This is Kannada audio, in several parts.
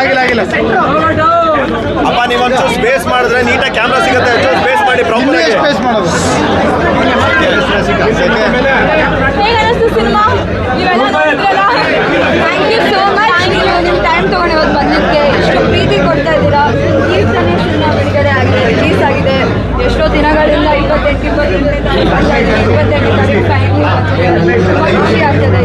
ಆಗಿಲ್ಲ ಆಗಿಲ್ಲ. ಅಪ್ಪ ನೀವು ಒಂಚೂರು ಸ್ಪೇಸ್ ಮಾಡಿದ್ರೆ ನೀಟಾಗಿ ಕ್ಯಾಮ್ರಾ ಸಿಗುತ್ತೆ. ಒಂಚೂರು ಸ್ಪೇಸ್ ಮಾಡಿ ಪ್ರಾಪರ್ ಆಗಿ. ಸ್ಪೇಸ್ ಮಾಡೋದು. ಸಿನಿಮಾ? ನೀವೆಲ್ಲ ನೋಡಿದ್ರಲ್ಲ? ಥ್ಯಾಂಕ್ ಯು ಸೋ ಮಚ್ ನೀವು ನಿಮ್ಮ ಟೈಮ್ ತೊಗೊಂಡು ಇವತ್ತು ಬಂದಿದ್ದಕ್ಕೆ ಎಷ್ಟು ಪ್ರೀತಿ ಕೊಡ್ತಾ ಇದ್ದೀರಾ ಈಗ ತಾನೇ ಸಿನಿಮಾ ಬಿಡುಗಡೆ ಆಗಿದೆ ರಿಲೀಸ್ ಆಗಿದೆ ಎಷ್ಟೋ ದಿನಗಳಿಂದ ಇಪ್ಪತ್ತೆಂಟು ಇಪ್ಪತ್ತೆಂಟನೇ ತಾರೀಕು ಬರ್ತಾ ಇದೆ ಇಪ್ಪತ್ತೆಂಟನೇ ತಾರೀಕು ಫೈನಲಿ ತುಂಬ ಖುಷಿ ಆಗ್ತದೆ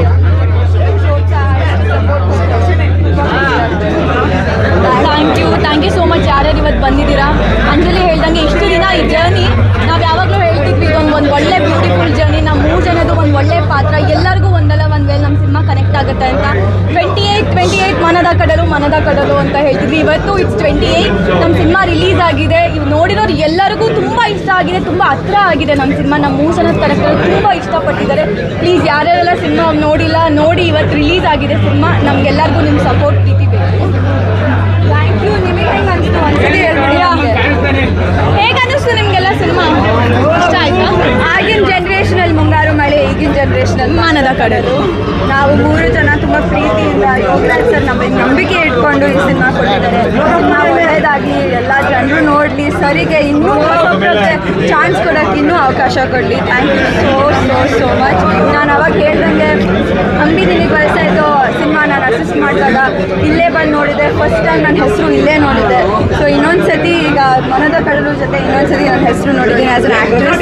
thank you thank you so much ಯಾರ್ಯಾರು ಇವತ್ತು ಬಂದಿದ್ದೀರಾ ಅಂಜಲಿ ಹೇಳ್ದಂಗೆ ಇಷ್ಟು ದಿನ ಈ ಜರ್ನಿ ನಾವು ಯಾವಾಗಲೂ ಹೇಳ್ತಿದ್ವಿ ಇದೊಂದು ಒಂದು ಒಳ್ಳೆ ಬ್ಯೂಟಿಫುಲ್ ಜರ್ನಿ ನಮ್ಮ ಮೂರು ಜನದು ಒಂದು ಒಳ್ಳೆ ಪಾತ್ರ ಎಲ್ಲರಿಗೂ ಒಂದಲ್ಲ ಒಂದು ವೇಳೆ ನಮ್ಮ ಸಿನಿಮಾ ಕನೆಕ್ಟ್ ಆಗುತ್ತೆ ಅಂತ ಟ್ವೆಂಟಿ ಏಯ್ಟ್ ಟ್ವೆಂಟಿ ಏಯ್ಟ್ ಮನದ ಕಡಲು ಮನದ ಕಡಲು ಅಂತ ಹೇಳ್ತಿದ್ವಿ. ಇವತ್ತು ಇಟ್ಸ್ ಟ್ವೆಂಟಿ ಏಯ್ಟ್ ನಮ್ಮ ಸಿನಿಮಾ ರಿಲೀಸ್ ಆಗಿದೆ. ಇವು ನೋಡಿರೋರು ಎಲ್ಲರಿಗೂ ತುಂಬ ಇಷ್ಟ ಆಗಿದೆ, ತುಂಬ ಹತ್ರ ಆಗಿದೆ ನಮ್ಮ ಸಿನಿಮಾ ನಮ್ಮ ಮೂರು ಜನದ ಕರೆಕ್ಟರ್ ತುಂಬ ಇಷ್ಟಪಟ್ಟಿದ್ದಾರೆ. ಪ್ಲೀಸ್ ಯಾರ್ಯಾರೆಲ್ಲ ಸಿನಿಮಾ ನೋಡಿಲ್ಲ, ನೋಡಿ ಇವತ್ತು ರಿಲೀಸ್ ಆಗಿದೆ ಸಿನಿಮಾ ನಮಗೆಲ್ಲರಿಗೂ ನಿಮ್ಮ ಸಪೋರ್ಟ್ ಪ್ರೀತಿ ಬೇಕು. ಯು ನಿಮಗೆ ಹೆಂಗೆ ಅನಿಸ್ತು? ಒಂದ್ಸತಿ ಹೇಗೆ ನಿಮಗೆಲ್ಲ ಸಿನಿಮಾ ಇಷ್ಟ ಆಯ್ತಾ? ಆಗಿನ ಜನ್ರೇಷನಲ್ಲಿ ಮುಂಗಾರು ಮಳೆ, ಈಗಿನ ಜನ್ರೇಷನಲ್ಲಿ ಮಾನದ ಕಡಲು. ನಾವು ಮೂರು ಜನ ತುಂಬ ಪ್ರೀತಿಯಿಂದ ಯೋಗರಾಜ್ ಸರ್ ನಂಬಿಕೆ ಇಟ್ಕೊಂಡು ಈ ಸಿನಿಮಾ ಕೊಟ್ಟಿದ್ದಾರೆ. ಸಿನಿಮಾ ಒಳ್ಳೆಯದಾಗಿ ಎಲ್ಲ ಜನರು ನೋಡಲಿ, ಸರಿಗೆ ಇನ್ನೂ ಚಾನ್ಸ್ ಕೊಡೋಕ್ಕೆ ಇನ್ನೂ ಅವಕಾಶ ಕೊಡಲಿ. Thank you so so so much ನಾನು ಅವಾಗ ಹೇಳ್ದಂಗೆ ಅಂಬಿ ನಿನಗೆ ವಯಸ್ಸಾಯಿತು ಸಿನಿಮಾ ನಾನು ಅಸಿಸ್ಟ್ ಮಾಡಿದಾಗ ಇಲ್ಲೇ ಬಂದು ನೋಡಿದೆ. ಫಸ್ಟ್ ಟೈಮ್ ನನ್ನ ಹೆಸರು ಇಲ್ಲೇ ನೋಡಿದೆ. ಸೊ ಇನ್ನೊಂದು ಸತಿ ಈಗ ಮನದ ಕಡಲು ಜೊತೆ ಇನ್ನೊಂದು ಸತಿ ನನ್ನ ಹೆಸರು ನೋಡಿದ್ದೀನಿ as an actress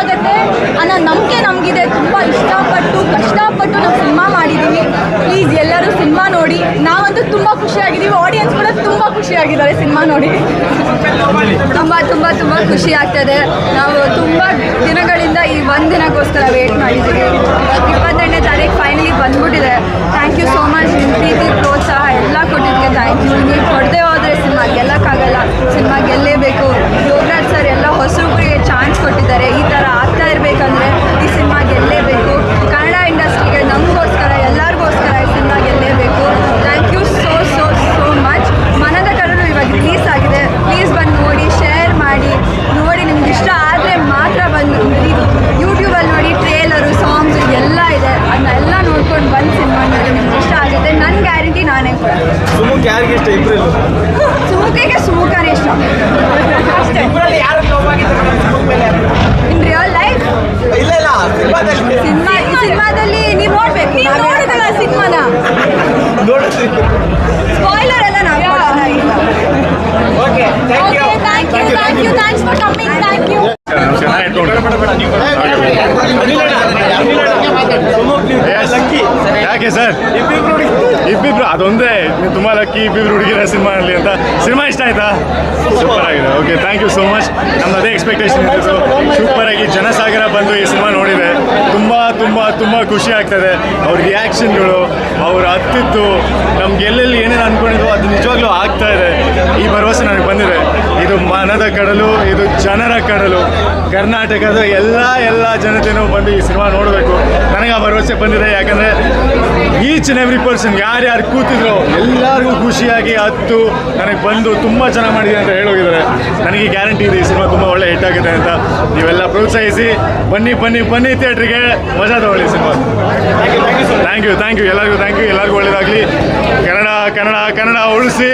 ಆಗುತ್ತೆ. ಅನ್ನೋ ನಂಬಿಕೆ ನಮಗಿದೆ. ತುಂಬ ಇಷ್ಟಪಟ್ಟು, ಕಷ್ಟಪಟ್ಟು ನಾವು ಸಿನಿಮಾ ಮಾಡಿದ್ದೀವಿ ಪ್ಲೀಸ್ ಎಲ್ಲರೂ ಸಿನಿಮಾ ನೋಡಿ. ನಾವಂತೂ ತುಂಬ ಖುಷಿಯಾಗಿದ್ದೀವಿ. ಆಡಿಯನ್ಸ್ ಕೂಡ ತುಂಬ ಖುಷಿಯಾಗಿದ್ದಾರೆ ಸಿನಿಮಾ ನೋಡಿ. ತುಂಬ ತುಂಬ ತುಂಬ ಖುಷಿ ಆಗ್ತದೆ. ನಾವು ತುಂಬ ದಿನಗಳಿಂದ ಈ ಒಂದು ದಿನಕ್ಕೋಸ್ಕರ ವೇಟ್ ಮಾಡಿದ್ದೀವಿ. ಇಪ್ಪತ್ತೆಂಟನೇ ತಾರೀಕು ಫೈನಲಿ ಬಂದ್ಬಿಟ್ಟಿದೆ. ಥ್ಯಾಂಕ್ ಯು ಸೋ ಮಚ್ ನಿಮ್ಮ ಪ್ರೀತಿ, ಪ್ರೋತ್ಸಾಹ ಎಲ್ಲ ಕೊಟ್ಟಿದ್ದಕ್ಕೆ ಥ್ಯಾಂಕ್ ಯು ನೀವು ಕೊಡದೆ ಹೋದರೆ ಸಿನಿಮಾ, ಗೆಲ್ಲಕ್ಕಾಗಲ್ಲ. April. ಯಾಕೆ ಸರ್. ಇಬ್ಬಿಬ್ರು ಅದೊಂದೇ. ನೀವು ತುಂಬ ಲಕ್ಕಿ ಇಬ್ಬಿಬ್ರು ಹುಡುಗಿರ ಸಿನಿಮಾ ಅಲ್ಲಿ ಅಂತ. ಸಿನಿಮಾ ಇಷ್ಟ ಆಯ್ತಾ? ಸೂಪರ್ ಆಗಿದೆ. Okay thank you so much ನಮ್ದು ಅದೇ ಎಕ್ಸ್ಪೆಕ್ಟೇಷನ್ ಇತ್ತು. ಸೂಪರ್ ಆಗಿ ಜನಸಾಗರ ಬಂದು ಈ ಸಿನಿಮಾ ನೋಡಿದೆ. ತುಂಬ ತುಂಬ ತುಂಬ ಖುಷಿ ಆಗ್ತದೆ. ಅವ್ರ ರಿಯಾಕ್ಷನ್ಗಳು ಅವ್ರು ಹತ್ತಿದ್ದು ನಮ್ಗೆ ಎಲ್ಲೆಲ್ಲಿ ಏನೇನು ಅನ್ಕೊಂಡಿದ್ವು ಅದು ನಿಜವಾಗ್ಲೂ ಆಗ್ತಾ ಇದೆ. ಈ ಭರವಸೆ ನನಗೆ ಬಂದಿದೆ. ಇದು ಮನದ ಕಡಲು, ಇದು ಜನರ ಕಡಲು. ಕರ್ನಾಟಕದ ಎಲ್ಲ ಎಲ್ಲ ಜನತೆನೂ ಬಂದು ಈ ಸಿನಿಮಾ ನೋಡಬೇಕು. ನನಗೆ ಆ ಭರವಸೆ ಬಂದಿದೆ, ಯಾಕಂದರೆ ಈಚ್ ಆ್ಯಂಡ್ ಎವ್ರಿ ಪರ್ಸನ್ ಯಾರ್ಯಾರು ಕೂತಿದ್ರು, ಎಲ್ಲರಿಗೂ ಖುಷಿಯಾಗಿ ಹತ್ತು, ನನಗೆ ಬಂದು ತುಂಬ ಚೆನ್ನಾಗಿ ಮಾಡಿದೆ ಅಂತ ಹೇಳೋಗಿದ್ದಾರೆ ನನಗೆ ಗ್ಯಾರಂಟಿ ಇದೆ, ಈ ಸಿನಿಮಾ ತುಂಬ ಒಳ್ಳೆ ಹಿಟ್ ಪ್ರೋತ್ಸಾಹಿಸಿ. ಬನ್ನಿ ಬನ್ನಿ ಬನ್ನಿ ಥಿಯೇಟ್ರಿಗೆ. ಮಜಾ ತಗೊಳ್ಳಿ cinema. Thank you thank you ಎಲ್ಲರಿಗೂ ಥ್ಯಾಂಕ್ ಯು ಎಲ್ಲರಿಗೂ ಒಳ್ಳೇದಾಗಲಿ. ಕನ್ನಡ ಕನ್ನಡ ಕನ್ನಡ ಉಳಿಸಿ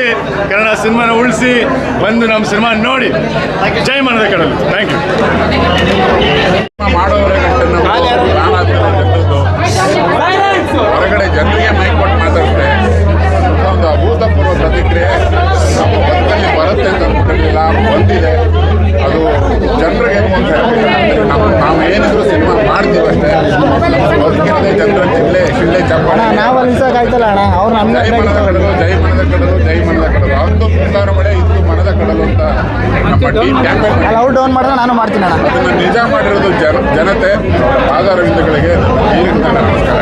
ಕನ್ನಡ ಸಿನಿಮಾನ ಉಳಿಸಿ ಬಂದು ನಮ್ಮ ಸಿನಿಮಾ ನೋಡಿ. ಜೈ ಮನದ ಕಡಲು ಥ್ಯಾಂಕ್ ಯು ಹೊರಗಡೆ ಜನರಿಗೆ ಮೈಕ್ ಕೊಟ್ಟು ಮಾತಾಡ್ತಾರೆ. ಒಂದು ಅಭೂತಪೂರ್ವ ಪ್ರತಿಕ್ರಿಯೆ ನಮ್ಮ ಬದುಕಲ್ಲಿ ಬರುತ್ತೆ ಅಂತ ಅನ್ಕೊಂಡಿಲ್ಲ ಬಂದಿದೆ ಅದು ಜನರಿಗೆ ಏನು ಅಂತ ಹೇಳ್ಬೇಕು ನಮ್ಮ ನಾವು ಏನಿದ್ರು ಸಿನಿಮಾ ಮಾಡ್ತೀವಿ ಅಷ್ಟೇ ನಮ್ಮ ಬದುಕಿನ ಜನರ ಚಪ್ಪಾಳೆ ಅಣ್ಣ ನಾವು ಅಲ್ಲಿ ನಿಲ್ಸೋಕ್ಕಾಯ್ತಲ್ಲ ಅಣ್ಣ ಅವ್ರು ನಮ್ಮ ಜೈ ಮನದ ಕಡಲು ಜೈ ಮನದ ಕಡಲು ಜೈ ಮನದ ಕಡಲು. ಮಳೆ ಇದ್ದು ಮನದ ಕಡಲು ಅಂತ ನಮ್ಮ ಟೀಮ್ ಕ್ಯಾಂಪೇನ್ ಅಲ್ಲಿ ಡೌನ್ ಮಾಡಿದ್ರೆ ನಾನು ಮಾಡ್ತೀನಿ ಅಣ್ಣ. ಅದನ್ನು ನಿಜ ಮಾಡಿರೋದು ಜನ ಜನತೆ ಪಾದಾರವಿಂದಗಳಿಗೆ ಈಗಿನ ನಮಸ್ಕಾರ.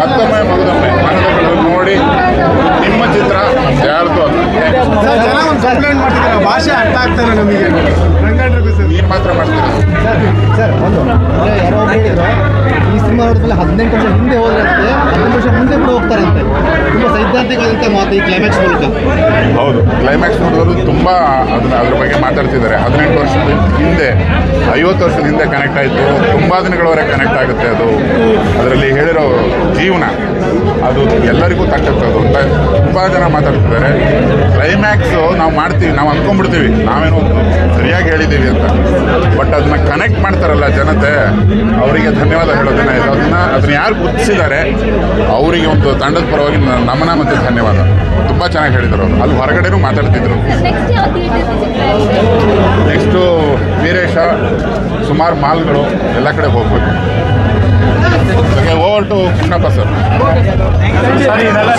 ಮತ್ತೊಮ್ಮೆ ಮಗದೊಮ್ಮೆ ಮನದ ಕಡಲು ನೋಡಿ ನಿಮ್ಮ ಚಿತ್ರ ಯಾರ್ದು ಅದು ಸರ್ ಜನ ಒಂದು ಕಂಪ್ಲೇಂಟ್ ಮಾಡ್ತಿದ್ದಾರೆ. ಭಾಷೆ ಅರ್ಥ ಆಗ್ತಾನೆ ನಮಗೆ. ಸರ್. ನೀನು ಮಾತ್ರ ಮಾಡ್ತೀರಾ? ಸರ್ ಒಂದು. ಅಂದ್ರೆ ಯಾರೋ ಹೇಳಿದ್ರು ಈ ಸಿನಿಮಾ ನೋಡಿದ್ಮೇಲೆ ಹದಿನೆಂಟು ವರ್ಷ ಹಿಂದೆ ಹೋದ್ರೆ ಹದಿನೆಂಟು ವರ್ಷ ಮುಂದೆ ಕೂಡ ಹೋಗ್ತಾರೆ ಮಾತು ಕ್ಲೈಮ್ಯಾಕ್ಸ್ ಮೂಲಕ? ಹೌದು ಕ್ಲೈಮ್ಯಾಕ್ಸ್ ನೋಡಿದ್ರು ತುಂಬ ಅದನ್ನ ಅದ್ರ ಬಗ್ಗೆ ಮಾತಾಡ್ತಿದ್ದಾರೆ. ಹದಿನೆಂಟು ವರ್ಷದ ಹಿಂದೆ, ಐವತ್ತು ವರ್ಷದ ಹಿಂದೆ ಕನೆಕ್ಟ್ ಆಯಿತು. ತುಂಬ ದಿನಗಳವರೆಗೆ ಕನೆಕ್ಟ್ ಆಗುತ್ತೆ ಅದು. ಅದರಲ್ಲಿ ಹೇಳಿರೋ ಜೀವನ. ಅದು ಎಲ್ಲರಿಗೂ ತಕ್ಕಂಥದ್ದು ಅದು ಅಂತ ತುಂಬ ಜನ ಮಾತಾಡ್ತಿದ್ದಾರೆ. ಕ್ಲೈಮ್ಯಾಕ್ಸು ನಾವು ಮಾಡ್ತೀವಿ ನಾವು ಅಂದ್ಕೊಂಡ್ಬಿಡ್ತೀವಿ ನಾವೇನು ಸರಿಯಾಗಿ ಹೇಳಿದ್ದೀವಿ ಅಂತ. ಬಟ್ ಅದನ್ನ ಕನೆಕ್ಟ್ ಮಾಡ್ತಾರಲ್ಲ ಜನತೆ ಅವರಿಗೆ ಧನ್ಯವಾದ ಹೇಳೋದನ್ನ ಅದನ್ನ ಅದನ್ನ ಯಾರು ಗುರುತಿಸಿದ್ದಾರೆ ಅವರಿಗೆ ಒಂದು ತಂಡದ ಪರವಾಗಿ ನಮನ ಮತ್ತು ಧನ್ಯವಾದ. ತುಂಬ ಚೆನ್ನಾಗಿ ಹೇಳಿದರು ಅವರು. ಅಲ್ಲಿ ಹೊರಗಡೆನೂ ಮಾತಾಡ್ತಿದ್ರು. ನೆಕ್ಸ್ಟು ವೀರೇಶ ಸುಮಾರು ಮಾಲ್ಗಳು ಎಲ್ಲ ಕಡೆ ಹೋಗ್ಬೇಕು. ಓವರ್ ಟು ಕೃಷ್ಣಪ್ಪ ಸರ್ ಇದೆಲ್ಲ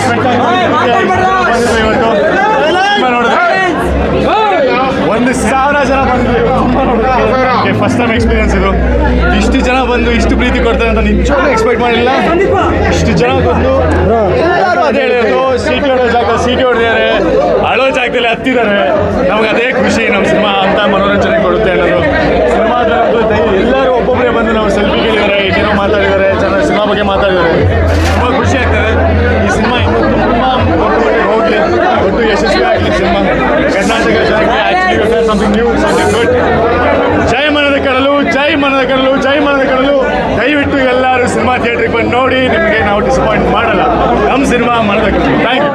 ಒಂದು ಸಾವಿರ ಜನ ಬಂದ್ರು ಫಸ್ಟ್ ಟೈಮ್ ಎಕ್ಸ್ಪೀರಿಯನ್ಸ್ ಇದು. ಇಷ್ಟು ಜನ ಬಂದು ಇಷ್ಟು ಪ್ರೀತಿ ಕೊಡ್ತಾರೆ ಅಂತ ನಿಜವಾಗ್ಲೂ ಎಕ್ಸ್ಪೆಕ್ಟ್ ಮಾಡಿಲ್ಲ. ಇಷ್ಟು ಜನ ಬಂದು ಎಲ್ಲರೂ ಅದೇ ಹೇಳಿದ್ರು ಸೀಟಿ ಹೊಡೋ ಜಾಗ ಸೀಟಿ ಹೊಡೆದಿದ್ದಾರೆ ಅಳೋ ಜಾಗದಲ್ಲಿ ಹತ್ತಿದ್ದಾರೆ. ನಮ್ಗೆ ಅದೇ ಖುಷಿ ನಮ್ಮ ಸಿನಿಮಾ ಅಂತ ಮನೋರಂಜನೆ ಕೊಡುತ್ತೆ ಅನ್ನೋದು ಸಿನಿಮಾದ ಎಲ್ಲರೂ ಒಬ್ಬೊಬ್ಬರೇ ಬಂದು ನಾವು ಸೆಲ್ಫಿ ಕೇಳಿದ್ದಾರೆ ಏನೇನೋ ಮಾತಾಡಿದ್ದಾರೆ ಚೆನ್ನಾಗಿ ಸಿನಿಮಾ ಬಗ್ಗೆ ಮಾತಾಡಿದ್ದಾರೆ. ತುಂಬ ಖುಷಿ ಆಗ್ತದೆ. ಈ ಸಿನಿಮಾ ಇನ್ನೂ ತುಂಬ ಹೋಗಲಿ, ಒಟ್ಟು ಯಶಸ್ವಿ ಆಗಲಿ ಸಿನಿಮಾ. ಕರ್ನಾಟಕ ನ್ಯೂ ಜೈ ಮನದ ಕಡಲು, ಜೈ ಮನದ ಕಡಲು, ಜೈ ಮನದ ಕಡಲು. ದಯವಿಟ್ಟು ಎಲ್ಲರೂ ಸಿನಿಮಾ ಥಿಯೇಟ್ರಿಗೆ ಬಂದು ನೋಡಿ, ನಿಮಗೆ ನಾವು ಡಿಸಪಾಯಿಂಟ್ ಮಾಡಲ್ಲ. ನಮ್ಮ ಸಿನಿಮಾ ಮನದ ಕಡಲು. Thank you